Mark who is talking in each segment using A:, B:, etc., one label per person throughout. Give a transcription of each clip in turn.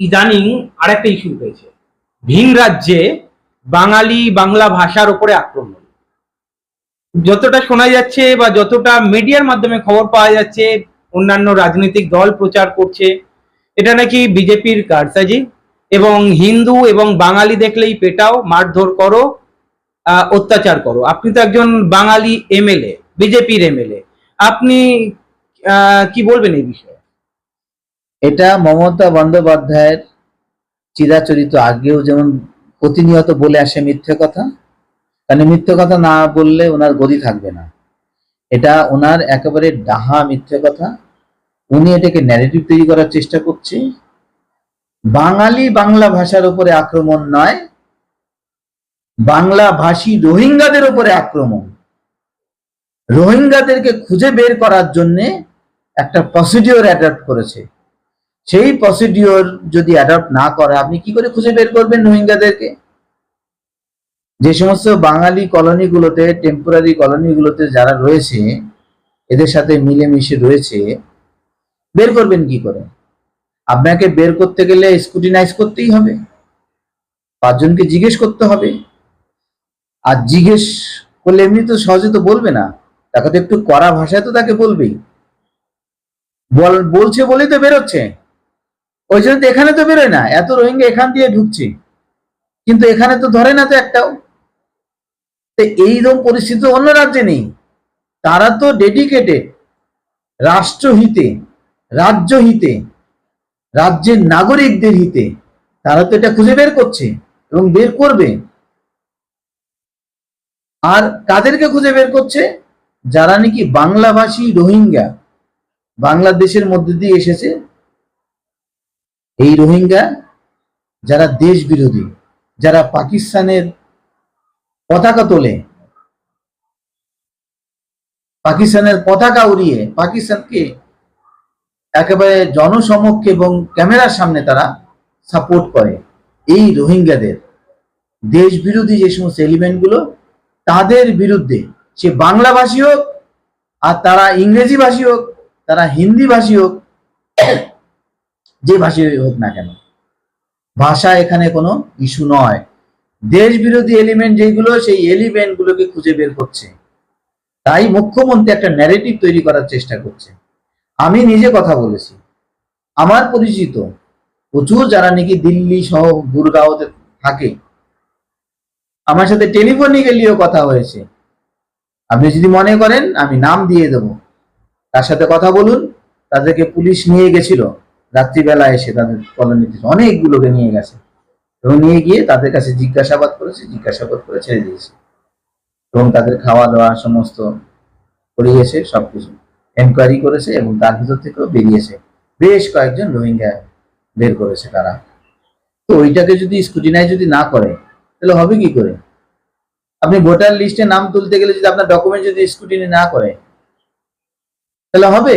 A: ইদানিং আরেকটা ইস্যু হয়েছে ভিন রাজ্যে বাঙালি বাংলা ভাষার উপরে আক্রমণ। যতটা শোনা যাচ্ছে বা যতটা মিডিয়ার মাধ্যমে খবর পাওয়া যাচ্ছে, অন্যান্য রাজনৈতিক দল প্রচার করছে, এটা নাকি বিজেপির কারসাজি? এবং হিন্দু এবং বাঙালি দেখলেই পেটাও, মারধর করো অত্যাচার করো। আপনি তো একজন বাঙালি এমএলএ, বিজেপির এমএলএ। আপনি কি বলবেন এই বিষয়ে?
B: এটা মমতা বন্দ্যোপাধ্যায়ের চিরাচরিত আগেও যেমন প্রতিনিয়ত বলে আসে মিথ্যে কথা। কারণ মিথ্যে কথা না বললে ওনার গদি থাকবে না। এটা ওনার একেবারে ডাহা মিথ্যে কথা। উনি এটাকে ন্যারেটিভ তৈরি করার চেষ্টা করছে। বাঙালি বাংলা ভাষার উপরে আক্রমণ নয়, বাংলা ভাষী রোহিঙ্গাদের উপরে আক্রমণ। রোহিঙ্গাদেরকে খুঁজে বের করার জন্যে একটা প্রসিডিওর অ্যাডাপ্ট করেছে। সেই প্রসিডিওর যদি অ্যাডাপ্ট না করে, আপনি কি করে খুঁজে বের করবেন রোহিঙ্গাদেরকে? যে সমস্ত বাঙালি কলোনিগুলোতে টেম্পোরারি কলোনিগুলোতে যারা রয়েছে, এদের সাথে মিলেমিশে রয়েছে, বের করবেন কি করে? আপনাকে বের করতে গেলে স্কুটিনাইজ করতেই হবে। পাঁচজনকে জিজ্ঞেস করতে হবে। আর জিজ্ঞেস করলে এমনি তো সহজে তো বলবে না। তাকে তো একটু কড়া ভাষায় তো তাকে বলবেই। বল, বলছে বলেই তো বেরোচ্ছে। ওই জন্য তো এখানে তো বেরোয় না, এত রোহিঙ্গা এখান দিয়ে ঢুকছে। কিন্তু এখানে তো ধরে না তো একটাও। তো এইরকম পরিস্থিতি অন্য রাজ্যে নেই। তারা তো ডেডিকেটেড রাষ্ট্রহিতে রাজ্য হিতে রাজ্যের নাগরিকদের হিতে তারা তো এটা খুঁজে বের করছে এবং বের করবে। আর কাদেরকে খুঁজে বের করছে? যারা নাকি বাংলাভাষী রোহিঙ্গা, বাংলাদেশের মধ্যে দিয়ে এসেছে এই রোহিঙ্গা যারা দেশ বিরোধী, যারা পাকিস্তানের পতাকা তোলে, পাকিস্তানের পতাকা উড়িয়ে, পাকিস্তানকে একেবারে জনসমক্ষে এবং ক্যামেরার সামনে তারা সাপোর্ট করে, এই রোহিঙ্গাদের। দেশ বিরোধী যে সমস্ত এলিমেন্টগুলো তাদের বিরুদ্ধে, সে বাংলাভাষী হোক আর তারা ইংরেজি ভাষী হোক, তারা হিন্দি ভাষী হোক যে ভাষী হোক না কেন। ভাষা এখানে কোনো ইস্যু নয়। দেশ বিরোধী এলিমেন্ট যেগুলো সেই এলিমেন্ট গুলোকে খুঁজে বের করছে। তাই মুখ্যমন্ত্রী একটা ন্যারেটিভ তৈরি করার চেষ্টা করছে। আমি নিজে কথা বলেছি। আমার পরিচিত প্রচুর যারা নাকি দিল্লি সহ গুরগাঁওতে থাকে। আমার সাথে টেলিফোনিক্যালিও কথা হয়েছে। আপনি যদি মনে করেন, আমি নাম দিয়ে দেব। তার সাথে কথা বলুন। তাদেরকে পুলিশ নিয়ে গেছিল। রাত্রিবেলা এসে তাদের কলোনিতে অনেকগুলোকে নিয়ে গেছে। এবং নিয়ে গিয়ে তাদের কাছে জিজ্ঞাসাবাদ করেছে, জিজ্ঞাসাবাদ করে ছেড়ে দিয়েছে। এবং তাদের খাওয়া দাওয়া সমস্ত করিয়েছে, সবকিছু এনকোয়ারি করেছে এবং তার ভিতর থেকেও বেরিয়েছে। বেশ কয়েকজন রোহিঙ্গা বের করেছে তারা। তো ওইটাকে যদি স্কুটিনাই যদি না করে, তাহলে হবে কি করে? আপনি ভোটার লিস্টে নাম তুলতে গেলে যদি আপনার ডকুমেন্ট যদি স্কুটিনি না করে, তাহলে হবে?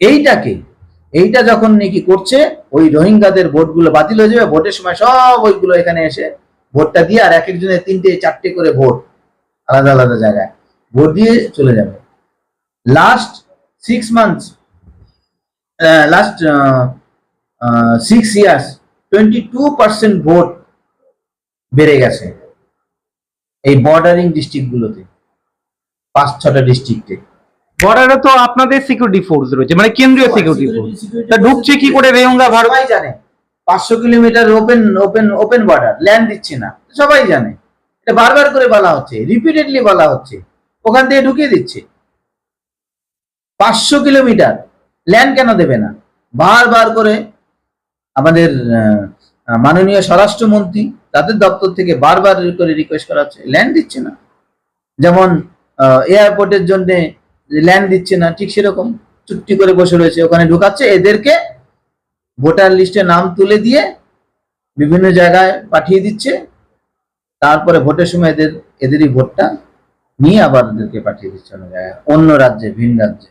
B: এইটাকে, এইটা যখন নাকি করছে, ওই রোহিঙ্গাদের ভোটগুলো বাতিল হয়ে যাবে, ভোটের সময় সব ওইগুলো এখানে এসে ভোটটা দিয়ে আর এক একজনের তিনটে, চারটে করে ভোট আলাদা আলাদা জায়গায় ভোট দিয়ে চলে যাবে। Last six months last six years twenty two percent vote বেড়ে গেছে এই বর্ডারিং ডিস্ট্রিক্টগুলোতে পাঁচ ছটা ডিস্ট্রিক্টে
A: বর্ডারে তো আপনাদের সিকিউরিটি ফোর্স রয়েছে মানে কেন্দ্রীয় সিকিউরিটি ফোর্স তা ঢুকছে কি করে রেহঙ্গা ভারত?
B: সবাই জানে পাঁচশো kilometre open open open border land দিচ্ছে না সবাই জানে। এটা বারবার করে বলা হচ্ছে রিপিটেডলি বলা হচ্ছে ওখান থেকে ঢুকিয়ে দিচ্ছে। পাঁচশো কিলোমিটার ল্যান্ড কেন দেবে না? বারবার করে আমাদের মাননীয় স্বরাষ্ট্রমন্ত্রী তাদের দপ্তর থেকে বারবার করে রিকোয়েস্ট করা হচ্ছে ল্যান্ড দিচ্ছে না। যেমন এয়ারপোর্টের জন্য ল্যান্ড দিচ্ছে না, ঠিক সেরকম চুক্তি করে বসে রয়েছে। ওখানে ঢুকাচ্ছে, এদেরকে ভোটার লিস্টে নাম তুলে দিয়ে বিভিন্ন জায়গায় পাঠিয়ে দিচ্ছে। তারপরে ভোটের সময় এদের, এদেরই ভোটটা নিয়ে আবার ওদেরকে পাঠিয়ে দিচ্ছে অন্য জায়গায়, অন্য রাজ্যে, ভিন রাজ্যে।